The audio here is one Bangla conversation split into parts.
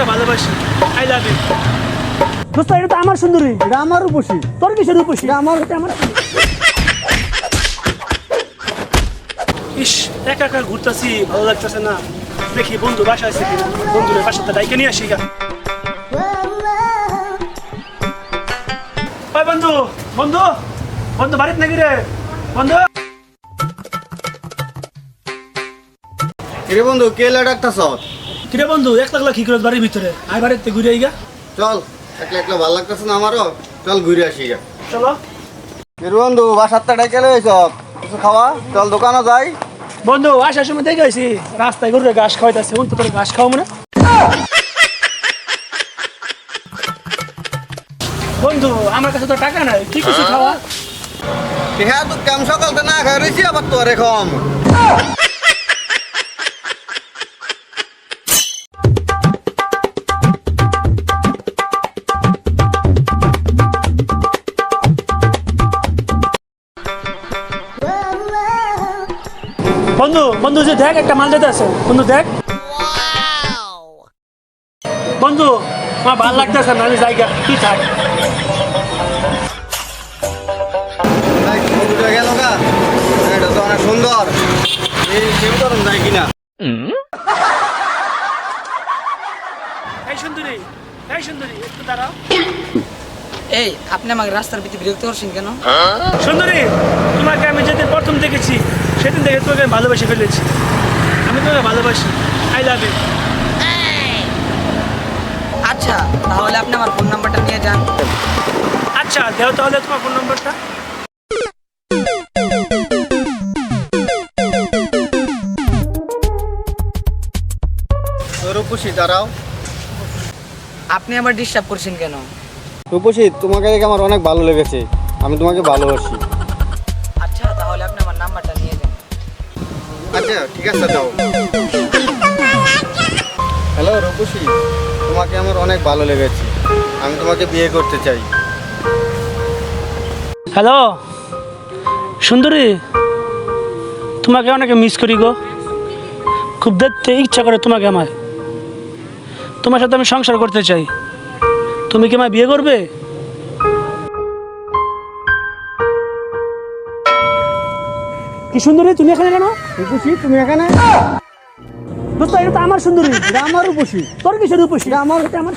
তোমাকে ভালোবাসি। আই লাভ ইউ দোস্ত এটা তো আমার সুন্দরী। এটা আমার উপসী তোর কিসের রূপসী? আমার এটা আমার ইস একা একা ঘুরতেছি ভালো লাগতেছে না। দেখি বন্ধু বাসা আছে কিনা? বন্ধুদের বাসাতে ডাইকে নিয়ে আসি গা। বন্ধু বন্ধু বন্ধু বাড়িতে নাকি রে? বন্ধু। রে বন্ধু কে ডাক্তার সব কিরে বন্ধু এক লাগলা কি করে বাড়ির ভিতরে? আয় বাড়িতে ঘুরে আই গা চল একলা একলা ভালো লাগতেছে না আমারও। চল ঘুরে আসি গা। চলো। এর বন্ধু বাসারটা ডাইকে লই সব কিছু খাওয়া? চল দোকানে যাই। বন্ধু আসার সময় দেখে আইছি রাস্তায় ঘুরে ঘাস খাওয়াইতেছে তো তোর ঘাস খাওয়াবো না? বন্ধু আমার কাছে তো টাকা নাই কি কিছু খাওয়া? হ্যাঁ তো কাম সকালতে না খাই রয়েছি আবার তো এরকম বন্ধু বন্ধু যে দেখ একটা মাল যেতে আছে। বন্ধু দেখ। বন্ধু আমার ভালো লাগতেছে না আমি জায়গা কি থাক। গেল গা। এটা তো অনেক সুন্দর। এই সেও তো কিনা। এই সুন্দরী এই সুন্দরী একটু দাঁড়াও। এই আপনি আমাকে রাস্তার ভিতরে বিরক্ত করছেন কেন? সুন্দরী তোমাকে আমি যেতে প্রথম দেখেছি সেদিন দেখে তোকে আমি ভালোবেসে ফেলেছি। আমি তোকে ভালোবাসি। আই লাভ ইউ আচ্ছা তাহলে আপনি আমার ফোন নাম্বারটা নিয়ে যান। আচ্ছা দেও তাহলে তোমার ফোন নাম্বারটা রূপসী দাঁড়াও। আপনি আবার ডিস্টার্ব করছেন কেন? রূপসী তোমাকে দেখে আমার অনেক ভালো লেগেছে। আমি তোমাকে ভালোবাসি। আচ্ছা ঠিক আছে হ্যালো রূপসী তোমাকে আমার অনেক ভালো লেগেছে। আমি তোমাকে বিয়ে করতে চাই। হ্যালো, সুন্দরী, তোমাকে অনেকে মিস করি গো। খুব দেখতে ইচ্ছা করে তোমাকে আমার তোমার সাথে আমি সংসার করতে চাই। তুমি কি আমায় বিয়ে করবে? কি সুন্দরী তুমি এখানে কেন? রূপসী তুমি এখানে? দোস্ত এটা তো আমার সুন্দরী। এটা আমার রূপসী। তোর কিসের রূপসী? আমার এটা আমার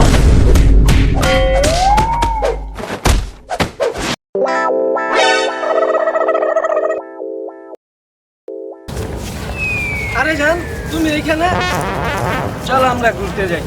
আরে জান তুমি এইখানে চলো আমরা ঘুরতে যাই।